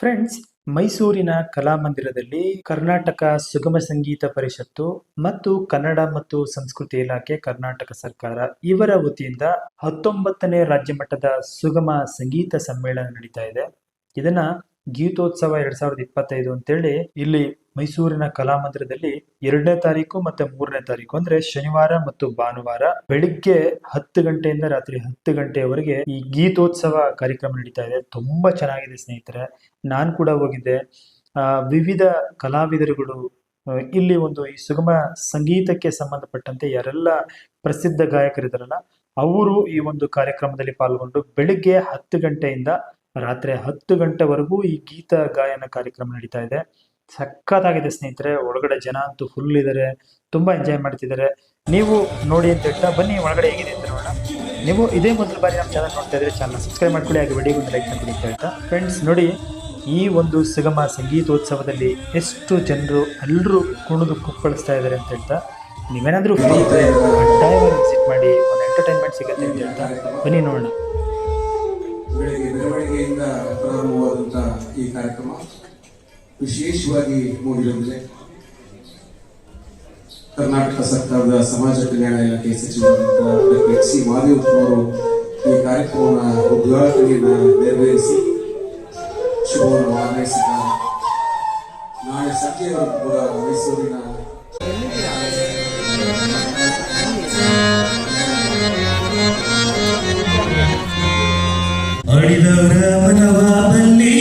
Friends ಮೈಸೂರಿನ ಕಲಾಮಂದಿರದಲ್ಲಿ ಕರ್ನಾಟಕ ಸುಗಮ ಸಂಗೀತ ಪರಿಷತ್ತು ಮತ್ತು ಕನ್ನಡ ಮತ್ತು ಸಂಸ್ಕೃತಿ ಇಲಾಖೆ ಕರ್ನಾಟಕ ಸರ್ಕಾರ ಇವರ ವತಿಯಿಂದ ಹತ್ತೊಂಬತ್ತನೇ ರಾಜ್ಯ ಮಟ್ಟದ ಸುಗಮ ಸಂಗೀತ ಸಮ್ಮೇಳನ ನಡೀತಾ ಇದೆ. ಇದನ್ನ ಗೀತೋತ್ಸವ ಎರಡ್ ಸಾವಿರದ ಇಪ್ಪತ್ತೈದು ಅಂತೇಳಿ ಇಲ್ಲಿ ಮೈಸೂರಿನ ಕಲಾಮಂದಿರದಲ್ಲಿ ಎರಡನೇ ತಾರೀಕು ಮತ್ತೆ ಮೂರನೇ ತಾರೀಕು ಅಂದ್ರೆ ಶನಿವಾರ ಮತ್ತು ಭಾನುವಾರ ಬೆಳಿಗ್ಗೆ ಹತ್ತು ಗಂಟೆಯಿಂದ ರಾತ್ರಿ ಹತ್ತು ಗಂಟೆಯವರೆಗೆ ಈ ಗೀತೋತ್ಸವ ಕಾರ್ಯಕ್ರಮ ನಡೀತಾ ಇದೆ. ತುಂಬಾ ಚೆನ್ನಾಗಿದೆ ಸ್ನೇಹಿತರೆ. ನಾನು ಕೂಡ ಹೋಗಿದ್ದೆ. ಆ, ವಿವಿಧ ಕಲಾವಿದರುಗಳು ಇಲ್ಲಿ ಒಂದು ಈ ಸುಗಮ ಸಂಗೀತಕ್ಕೆ ಸಂಬಂಧಪಟ್ಟಂತೆ ಯಾರೆಲ್ಲ ಪ್ರಸಿದ್ಧ ಗಾಯಕರಿದ್ದಾರಲ್ಲ, ಅವರು ಈ ಒಂದು ಕಾರ್ಯಕ್ರಮದಲ್ಲಿ ಪಾಲ್ಗೊಂಡು ಬೆಳಿಗ್ಗೆ ಹತ್ತು ಗಂಟೆಯಿಂದ ರಾತ್ರಿ ಹತ್ತು ಗಂಟೆವರೆಗೂ ಈ ಗೀತ ಗಾಯನ ಕಾರ್ಯಕ್ರಮ ನಡೀತಾ ಇದೆ. ಸಖತ್ತಾಗಿದೆ ಸ್ನೇಹಿತರೆ, ಒಳಗಡೆ ಜನ ಅಂತೂ ಫುಲ್ ಇದ್ದಾರೆ ತುಂಬಾ ಎಂಜಾಯ್ ಮಾಡ್ತಿದ್ದಾರೆ ನೀವು ನೋಡಿ ಅಂತ ಹೇಳ್ತಾ ಬನ್ನಿ, ಒಳಗಡೆ ಹೇಗಿದೆ ಅಂತ ನೋಡೋಣ. ನೀವು ಇದೇ ಮೊದಲ ಬಾರಿ ನಮ್ಮ ಚಾನಲ್ ನೋಡ್ತಾ ಇದ್ರೆ ಚಾನಲ್ ಸಬ್ಸ್ಕ್ರೈಬ್ ಮಾಡ್ಕೊಳ್ಳಿ, ಹಾಗೆ ವಿಡಿಯೋ ಲೈಕ್ ಮಾಡ್ಕೊಳ್ಳಿ ಅಂತ ಹೇಳ್ತಾ. ಫ್ರೆಂಡ್ಸ್ ನೋಡಿ, ಈ ಒಂದು ಸುಗಮ ಸಂಗೀತೋತ್ಸವದಲ್ಲಿ ಎಷ್ಟು ಜನರು ಎಲ್ಲರೂ ಕುಣಿದು ಕುಪ್ಪಳಿಸ್ತಾ ಇದ್ದಾರೆ ಅಂತ ಹೇಳ್ತಾ. ನೀವೇನಾದರೂ ಫ್ರೀ ಇದ್ರೆ ಕಡ್ಡಾಯವಾಗಿ ವಿಸಿಟ್ ಮಾಡಿ, ಒಂದು ಎಂಟರ್ಟೈನ್ಮೆಂಟ್ ಸಿಗುತ್ತೆ ಅಂತ ಹೇಳ್ತಾ. ಬನ್ನಿ ನೋಡೋಣ. ಮೆರವಣಿಗೆಯಿಂದ ಪ್ರಾರಂಭವಾದಂತಹ ಈ ಕಾರ್ಯಕ್ರಮ ವಿಶೇಷವಾಗಿ ಮೂಡಿಬಂದಿದೆ ಕರ್ನಾಟಕ ಸರ್ಕಾರದ ಸಮಾಜ ಕಲ್ಯಾಣ ಇಲಾಖೆ ಸಚಿವ ಎಚ್ ಸಿ ಮಾದೇವಪ್ಪನವರು ಈ ಕಾರ್ಯಕ್ರಮದ ಉದ್ಘಾಟನೆಯನ್ನು ನೆರವೇರಿಸಿ ಶುಭವನ್ನು ಹಾರೈಸಿದ್ದಾರೆ ನಾಳೆ ಸಂಜೆಯವರೆಗೂ ಕೂಡ ಮೈಸೂರಿನ ಅಳಿದವರ ಮನವಾದಲ್ಲಿ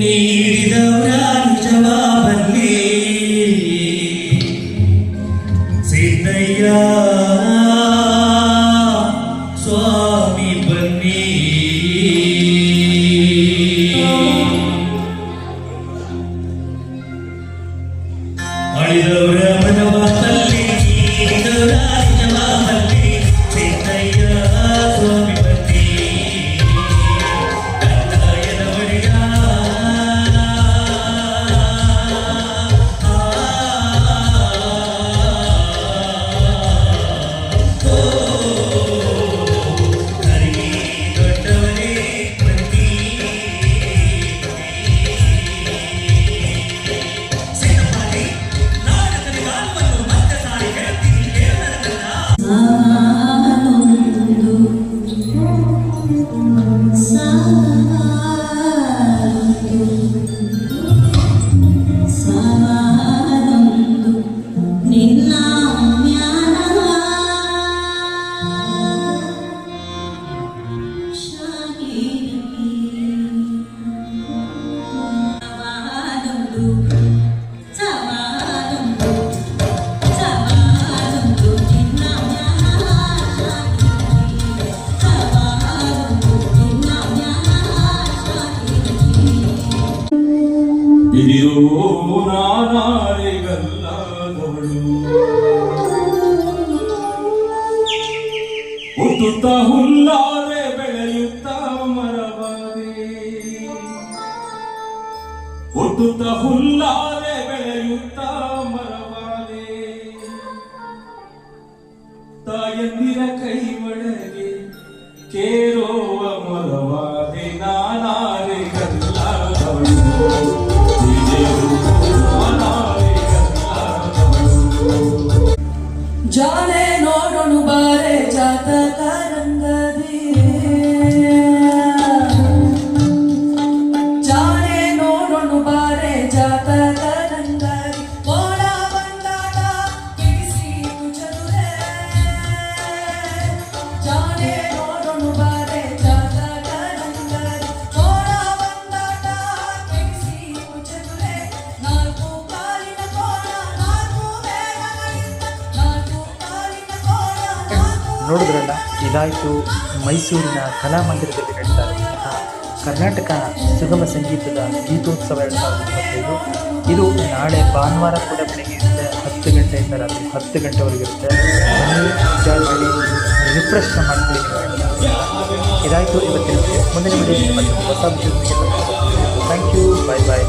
ನೀಡಿದವರ ನಿಜವಾಬಲ್ಲಿ ಸಿದ್ದಯ್ಯ ಸ್ವಾಮಿ ಬನ್ನಿ ಅಳಿದವರ ಇದಿರೋ ನಾನಾರಿಗಲ್ಲದವಳು ಹುಟ್ಟುತ್ತ ಹುಲ್ಲಾರೆ ಬೆಳೆಯುತ್ತ ಮರವಾದೆ. ಹುಟ್ಟುತ್ತ ಹುಲ್ಲಾರೆ ಬೆಳೆಯುತ್ತ ಮರವಾದೆ. ತಾಯಂದಿರ ಕೈ ಒಳಗೆ ಕೇರುವ ಜಾಣೆ ನೋಡೋಣ ಬಾರೆ ಜಾತಕ ರಂಗದಿ ಜಾಣೆ ನೋಡೋಣ ಬಾರೆ ಜಾತಕ ರಂಗದಿ ನೋಡಿದ್ರಲ್ಲ, ಇದಾಯಿತು, ಮೈಸೂರಿನ ಕಲಾಮಂದಿರದಲ್ಲಿ ನಡೀತಾ ಇರುವಂತಹ ಕರ್ನಾಟಕ ಸುಗಮ ಸಂಗೀತದ ಗೀತೋತ್ಸವ ಎರಡು ಸಾವಿರದ ಇಪ್ಪತ್ತೈದು. ಇದು ನಾಳೆ ಭಾನುವಾರ ಕೂಡ ಬೆಳಗ್ಗೆ ಇರುತ್ತೆ. ಹತ್ತು ಗಂಟೆಯಿಂದ ರಾತ್ರಿ ಹತ್ತು ಗಂಟೆವರೆಗೆ ಇರುತ್ತೆ. ಜಾಗದಲ್ಲಿ ರಿಫ್ರೆಶ್ ಮಾಡ್ಕೊಳ್ಳಿ ಇದಾಯಿತು, ಇವತ್ತಿನ. ಮುಂದಿನ ವಿಡಿಯೋ ಮತ್ತು ಹೊಸ ಥ್ಯಾಂಕ್ ಯು ಬಾಯ್ ಬಾಯ್